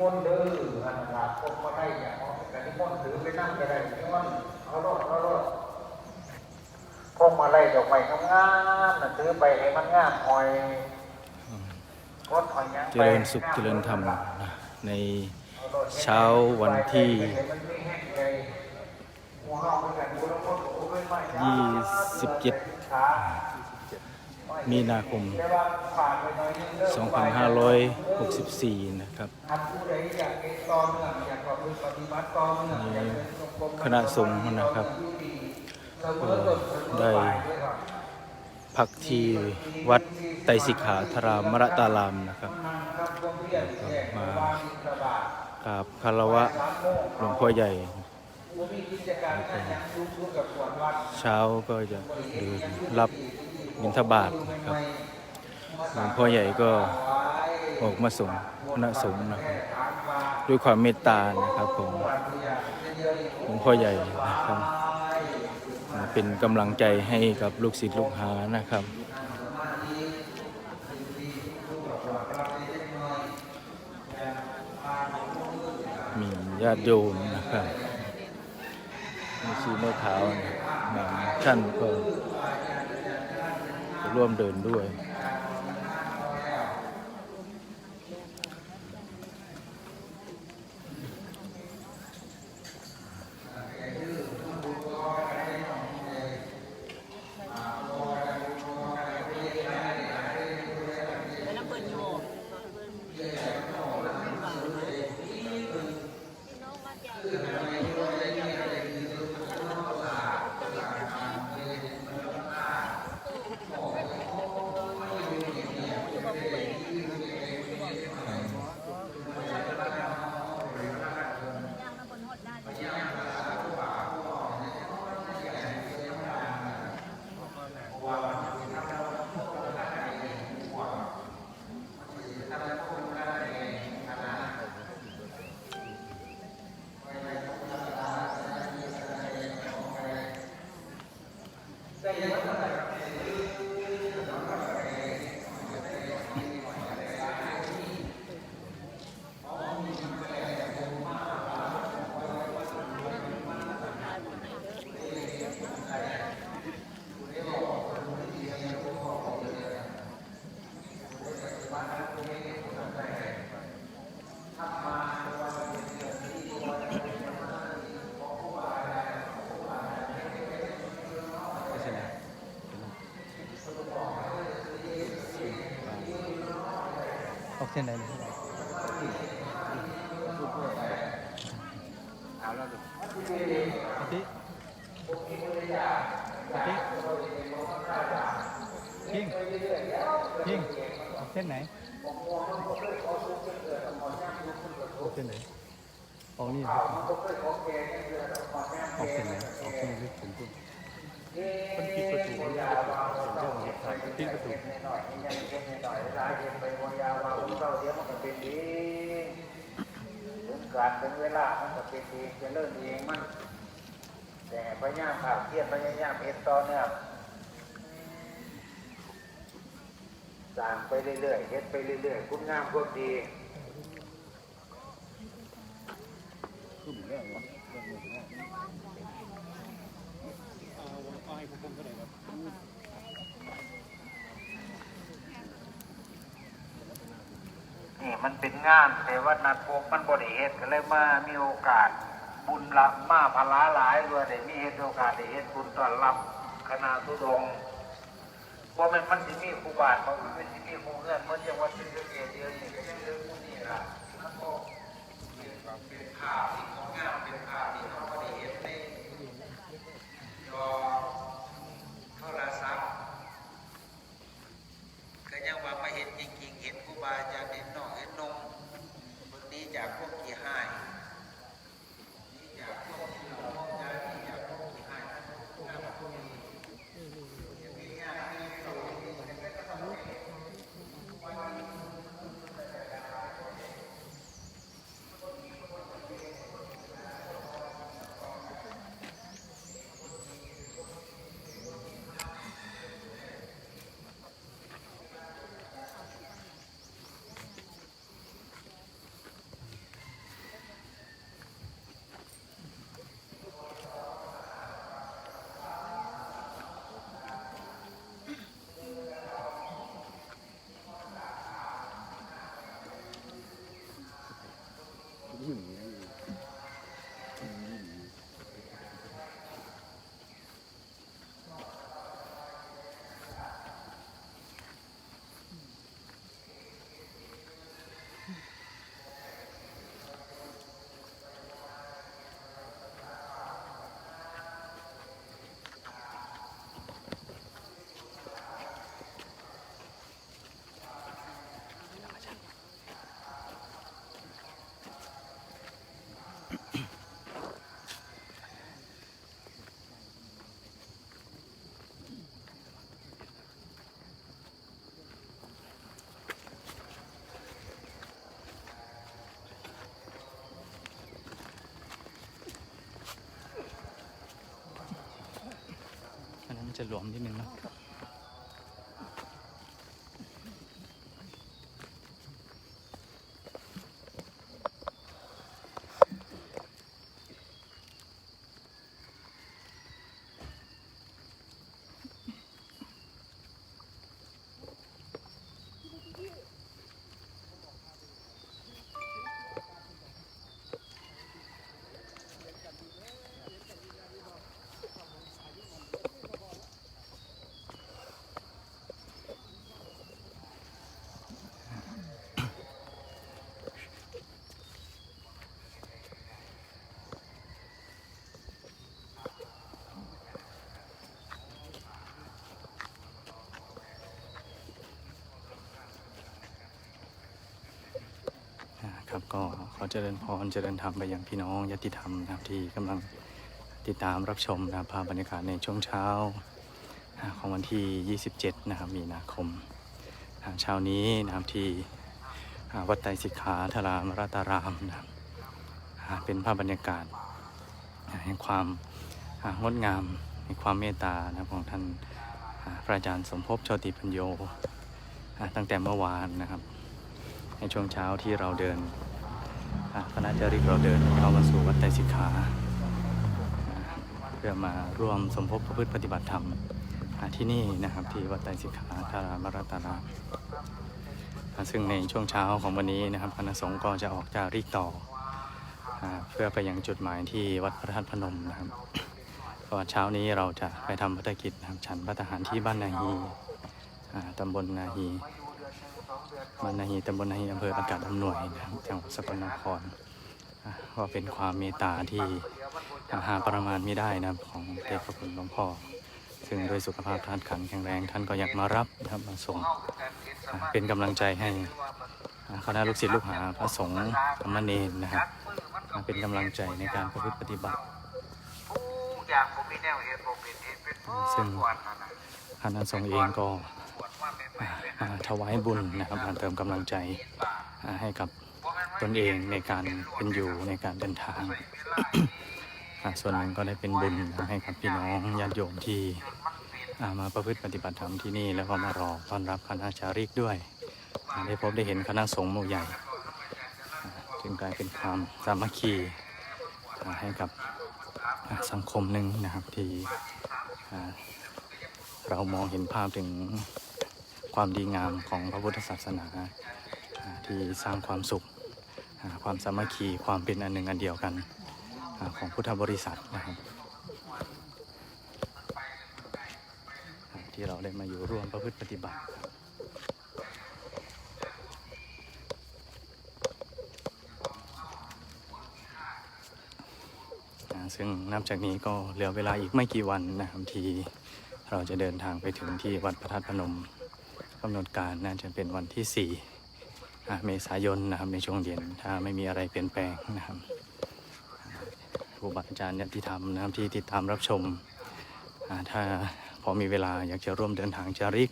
มนต์เด้ออันนั้นพกมาได้อย่างเอาแต่นิมนต์ถือไปนั่งก็ได้นิมนต์เอาโลดเอาโลดพวกมาไล่ดอกไม้งามๆน่ะถือไปให้มันงามหอยกดหอยยังเจริญสุขเจริญธรรมในเช้าวันที่27 มีนาคม 2564 นะครับคณะสงฆ์นะครับได้พักที่วัดไตสิกขาธารามรตารามนะครับ มากราบคารวะหลวงพ่อใหญ่ เช้าก็จะเดินรับ บิณฑบาตนะครับหลวงพ่อใหญ่ก็ออกมาส่งคณะสงฆ์นะครับ ด้วยความเมตตานะครับผมหลวงพ่อใหญ่นะครับ เป็นกำลังใจให้กับลูกศิษย์ลูกหานะครับมีญาติโยมนะครับมีชีเมื่อเท้านะบางท่านก็ ร่วมเดินด้วย อ อกเส้นไหนเลยเอาแล้วดูอาทิอาทิพิงพิงออกเส้นไหนออกเส้นไหนออกนี่เหรอออกเส้นไหนออกเส้นลึกถึงปุ๊บ มันปิดประตูมันจะเปิดเรื่องของทางปิดประตูหน่อยๆยังเก็บหน่อยๆเวลาเก็บไปยาวว่าผมเศร้าเดี๋ยวมันก็เป็นเองถึงเวลามันก็เป็นเองจะเริ่มเองมัน แต่พยายามข่าวเครียดพยายามเอ็ดต่อเนื่องสร้างไปเรื่อยๆเฮ็ดไปเรื่อยๆคุณงามความดีนี่ มันเป็นงานแต่ว่านัดพบมันบริเหตุก็เลยมามีโอกาส บุญละมาพลาหลายด้วยได้มีเหตุโอกาสได้เฮ็ดบุญต้อนรับคณะทุดงค์เพราะมันมันจะมีครูบาบางมันจะมีครูเงื่อนเมันจะว่าเป็นเรื่องเดียวนี่ก็ยังเรื่องพวกนี้ล่ะมันก็เป็นแบบเป็นภาพที่งดงามเป็นภาพที่เขาบริเหตุในจ จะหลวมนิดนึงเนอะ อ่าครับ ก็ขอเจริญพรเจริญธรรมไปยังพี่น้องญาติธรรมนะครับที่กำลังติดตามรับชมนะครับภาพบรรยากาศในช่วงเช้าของวันที่ 27 นะครับ มีนาคมเช้านี้นะครับที่วัดไตรสิกขาธารามรัตารามนะครับเป็นภาพบรรยากาศแห่งความงดงามในความเมตตานะครับของท่านพระอาจารย์สมภพโชติปัญโยตั้งแต่เมื่อวานนะครับ ในช่วงเช้าที่เราเดินคณะจาริกเราเดินเข้ามาสู่วัดไตรสิกขาเพื่อมาร่วมสมภพประพฤติปฏิบัติธรรมที่นี่นะครับที่วัดไตรสิกขาธารามรัตนาราซึ่งในช่วงเช้าของวันนี้นะครับคณะสงฆ์ก็จะออกจาริกต่ออเพื่อไปยังจุดหมายที่วัดพระธาตุพนมนะครับเพราะเช้านี้เราจะไปทำพัฒกิจนะครับฉันพัฒหารที่บ้านนาฮีตำบลนาฮี บ้านนาฮีตำบลนาฮีอำเภอประกาศอำนวยนะครับจังหวัดสกลนครอะก็เป็นความเมตตาที่หาประมาณไม่ได้นะครับของเด็กพระคุณหลวงพ่อซึ่งโดยสุขภาพท่านขันแข็งแรง ท่านก็อยากมารับนะครับมาส่งอะเป็นกำลังใจให้อะคณะลูกศิษย์ลูกหาพระสงฆ์ธรรมเนรนะครับอะเป็นกำลังใจในการประพฤติปฏิบัติทุกอย่างผมมีแนวเหตุผมเป็นเหตุเป็นผลซึ่งวันนั้นน่ะคณะสงฆ์เองก็ มาถวายบุญนะครับมาเติมกำลังใจให้กับตนเองในการเป็นอยู่ในการเดินทาง ส่วนหนึ่งก็ได้เป็นบุญให้กับพี่น้องญาติโยมที่มาประพฤติปฏิบัติธรรมที่นี่แล้วก็มารอต้อนรับคณะจาริกด้วย ได้พบได้เห็นคณะสงฆ์หมู่ใหญ่ จึงกลายเป็นความสามัคคีให้กับสังคมหนึ่งนะครับที่เรามองเห็นภาพถึง ความดีงามของพระพุทธศาสนาที่สร้างความสุข ความสามัคคีความเป็นอันหนึ่งอันเดียวกันของพุทธบริษัทนะครับที่เราได้มาอยู่ร่วมประพฤติปฏิบัติซึ่งนับจากนี้ก็เหลือเวลาอีกไม่กี่วันนะครับที่เราจะเดินทางไปถึงที่วัดพระธาตุพนม กำหนดการน่าจะเป็นวันที่ 4 เมษายนนะครับในช่วงเย็นถ้าไม่มีอะไรเปลี่ยนแปลงนะครับครูบาอาจารย์ญาติธรรมนะครับที่ติดตามรับชม ถ้าพอมีเวลาอยากจะร่วมเดินทางจาริก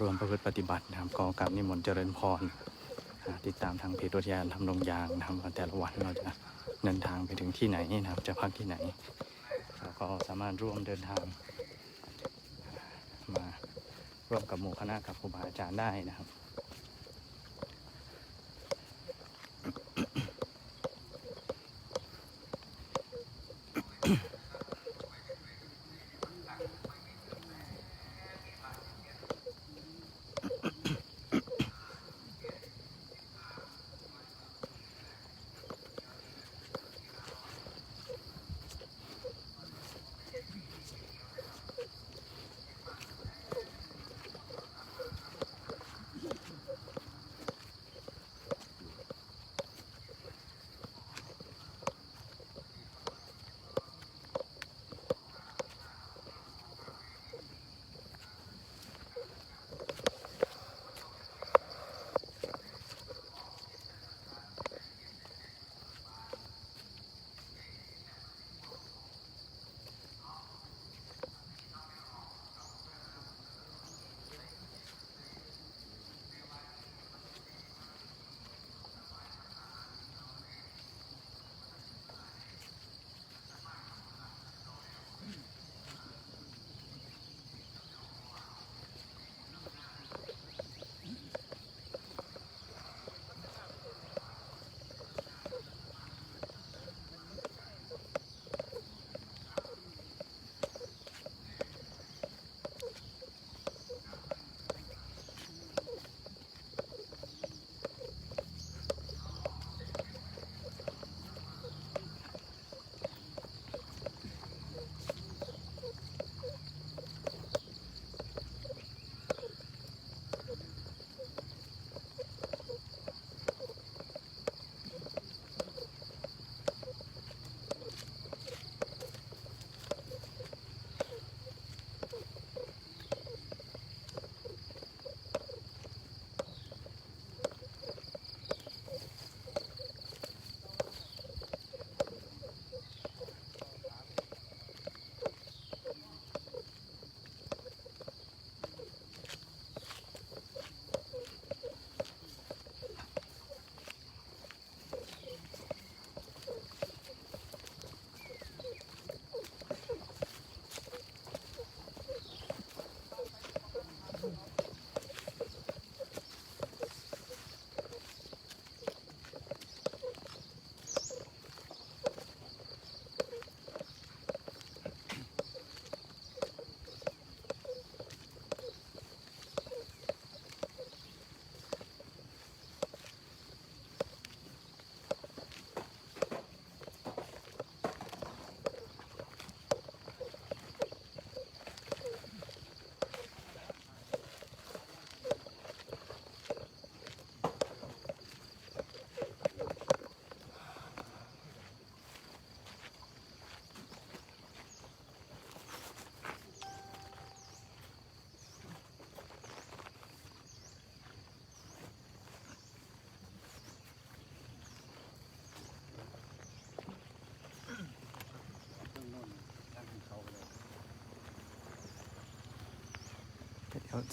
ร่วมประพฤติปฏิบัตินะครับก็กราบนิมนต์เจริญพรติดตามทางเพจวิทยานทำลงยางนะครับแต่ละวันเราจะเดินทางไปถึงที่ไหนนะครับจะพักที่ไหนเราก็สามารถร่วมเดินทาง ร่วมกับหมู่คณะกับครูบาอาจารย์ได้นะครับ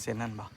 เส้นนั่นบ่ลูก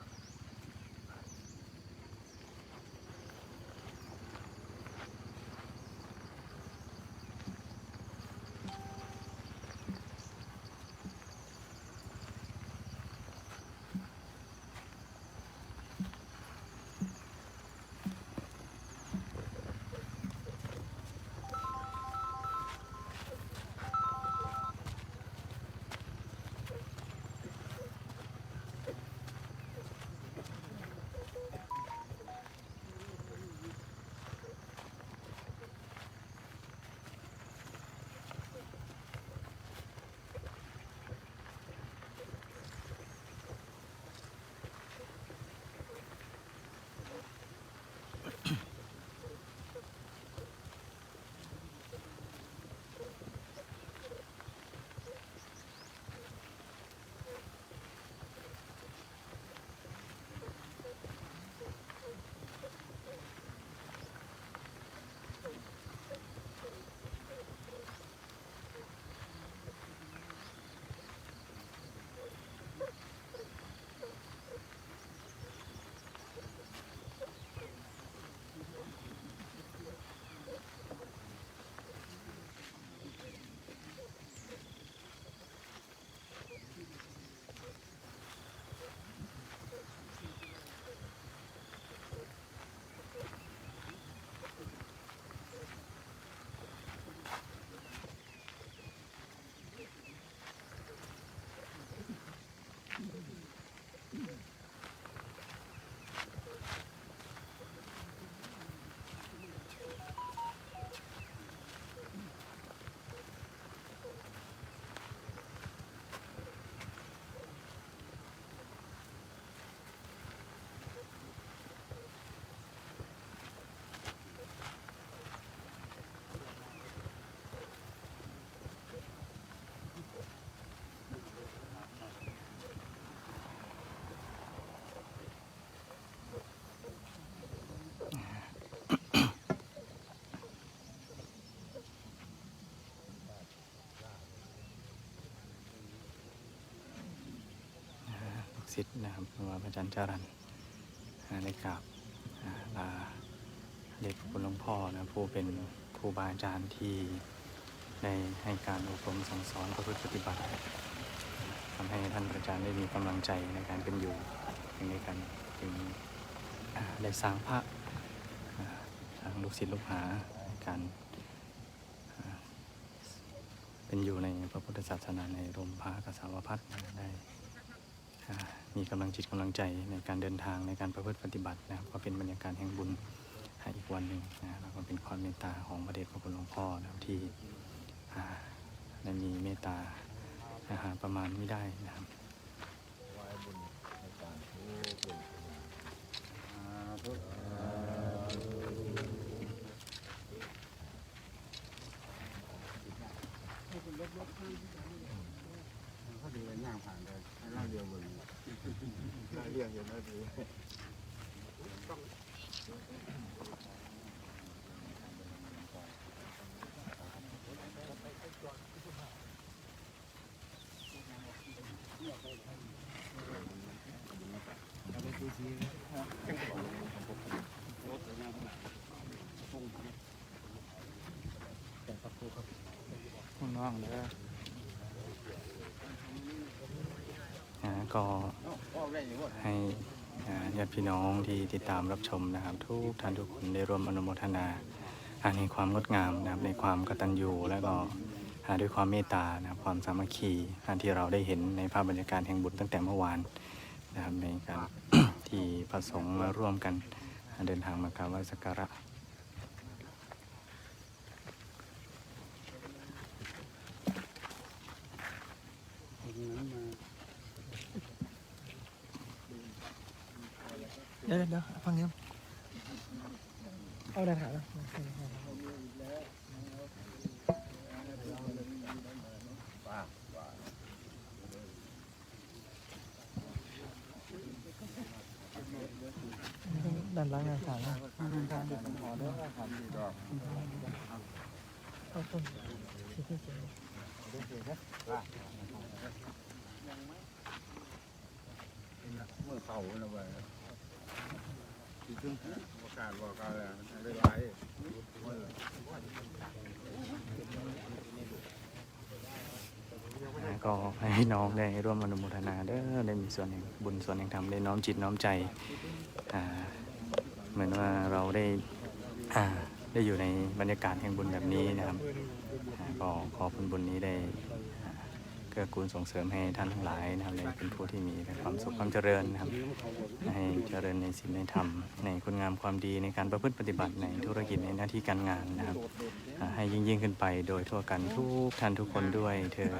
ศิษย์นะครับหรือว่าพระอาจารย์จารันได้กราบลาเด็กคุณหลวงพ่อนะผู้เป็นครูบาอาจารย์ที่ได้ให้การอบรมสั่งสอนประพฤติปฏิบัติทำให้ท่านอาจารย์ได้มีกำลังใจในการเป็นอยู่ในการจึงได้สร้างพระอ่าสร้างลูกศิษย์ลูกหาในการเป็นอยู่ในพระพุทธศาสนาในร่มพระกษาวพัฒน์ได้ มีกำลังจิตกำลังใจในการเดินทางในการประพฤติปฏิบัตินะครับก็เป็นบรรยากาศแห่งบุญอีกวันหนึ่งนะแล้วก็เป็นความเมตตาของพระเดชพระคุณหลวงพ่อนะครับที่ได้มีเมตตาอาหารประมาณไม่ได้นะครับ เขาดีกันย่างผ่านเลยให้เล่าเดียวบนเรียงอย่างนั้นดี น้องเนะก็ให้อ่าญาติพี่น้องที่ติดตามรับชมนะครับ ทุกท่านทุกคนได้ร่วมอนุโมทนาอ่าในความงดงามนะครับในความกตัญญูและก็อ่าด้วยความเมตตานะครับความสามัคคีอ่าที่เราได้เห็นในภาพบรรยากาศแห่งบุญตั้งแต่เมื่อวานนะครับในการ ที่พระสงฆ์มาร่วมกันเดินทางมากราบไหว้สักการะเดี๋ยวเดี๋ยวฟังเนี้ยเอาได้ถ่ายแล้ว ด้านหล่างด้านข้างนะเอาต้นที่ที่สวยเมื่อเขาแล้วไปที่ถึงโอกาสบอกเขาแล้วได้หลายนะก็ให้น้องได้ร่วมอนุโมทนาเด้อได้มีส่วนแห่งบุญส่วนแห่งธรรมได้น้อมจิตน้อมใจอ่า มือนว่าเราได้ได้อยู่ในบรรยากาศแห่งบุญแบบนี้นะครับก็ขอผลบุญนี้ได้เกื้อกูลส่งเสริมให้ท่านทั้งหลายนะครับได้เป็นผู้ที่มีแต่ความสุขความเจริญนะครับ ให้เจริญในศีลในธรรม ในคุณงามความดีในการประพฤติปฏิบัติในธุรกิจในหน้าที่การงานนะครับ ให้ยิ่งยิ่งขึ้นไปโดยทั่วกันทุกท่านทุกคนด้วยเธอ